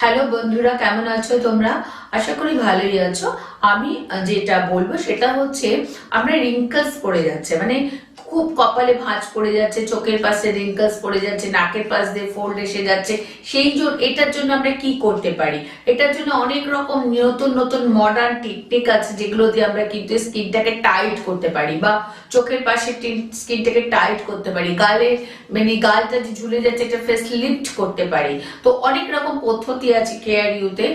Hello বন্ধুরা, কেমন আছো তোমরা? আশা করি ভালোই আছো। আমি যেটা বলব সেটা হচ্ছে, আমরা রিঙ্কলস পড়ে যাচ্ছে। মানে খুব কপালে ভাঁজ পড়ে যাচ্ছে, চোখের পাশে রিঙ্কলস পড়ে যাচ্ছে, নাকের পাশ দিয়ে ফোল্ড এসে যাচ্ছে। সেই জন্য এটার জন্য আমরা কি করতে পারি? এটার জন্য অনেক রকম নতুন নতুন মডার্ন টেকনিক আছে যেগুলো দিয়ে আমরা কিন্তু স্কিনটাকে টাইট করতে পারি বা চোখের পাশে স্কিনটাকে টাইট করতে পারি। গালে মানে গালটা যে ঝুলে যাচ্ছে, এটা ফেস লিফট করতে পারি। তো অনেক রকম পদ্ধতি আছে কেয়ার ইউতে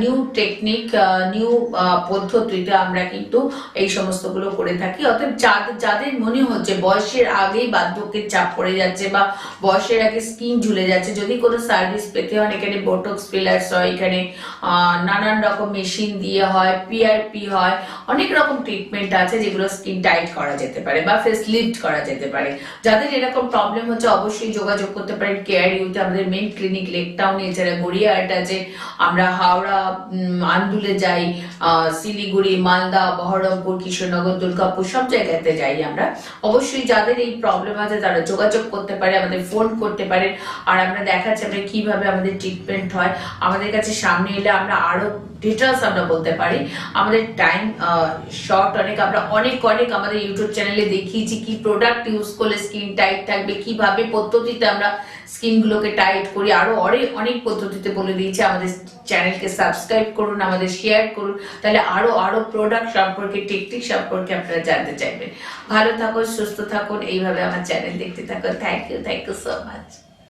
নিউ টেকনিক নিউ পদ্ধতিতে আমরা কিন্তু এই সমস্তগুলো করে থাকি। অর্থাৎ যাদের যাদের মনে হচ্ছে, বয়সের আগেই বার্ধক্যের চাপ পড়ে যাচ্ছে বা বয়সের আগে স্কিন ঝুলে যাচ্ছে। যদি কোনো সার্ভিস পেতে হয়, এখানে বোটক্স ফিলার্স হয়, এখানে নানান রকম মেশিন দিয়ে হয় পিআরপি হয়, অনেক রকম ট্রিটমেন্ট আছে যেগুলো স্কিন টাইট করা যেতে পারে বা ফেস লিফট করা যেতে পারে। যাদের এরকম প্রবলেম হচ্ছে, অবশ্যই যোগাযোগ করতে পারেন কেয়ার ইউতে আমাদের মেন ক্লিনিক লেক টাউনে এছাড়া গড়িয়াহাট আছে। আমরা হাওড়া আন্দুলে যাই শিলিগুড়ি, মালদা, বহরমপুর, কিশোরনগর, দুর্গাপুর, সব জায়গাতে যাই আমরা। অবশ্যই যাদের এই প্রবলেম আছে তারা যোগাযোগ করতে পারে, আমাদের ফোন করতে পারে। আর আমরা দেখাচ্ছি আমরা কীভাবে আমাদের ট্রিটমেন্ট হয়। আমাদের কাছে সামনে এলে আমরা আরও ডিটেলস আমরা বলতে পারি। আমাদের টাইম শর্ট অনেক আমরা, অনেক অনেক আমাদের ইউটিউব চ্যানেলে দেখিয়েছি কি প্রোডাক্ট ইউজ করলে স্কিন টাইট থাকবে, কীভাবে পদ্ধতিতে আমরা স্কিন গুলোকে টাইট করি, আরও অনেক অনেক পদ্ধতিতে বলে দিয়েছি। আমাদের চ্যানেলকে সাবস্ক্রাইব করুন, আমাদের শেয়ার করুন, তাহলে আরও আরও প্রোডাক্ট সম্পর্কে টেকনিক সম্পর্কে আপনারা জানতে চাইবেন। ভালো থাকুন, সুস্থ থাকুন, এইভাবে আমার চ্যানেল দেখতে থাকুন। Thank you thank you so much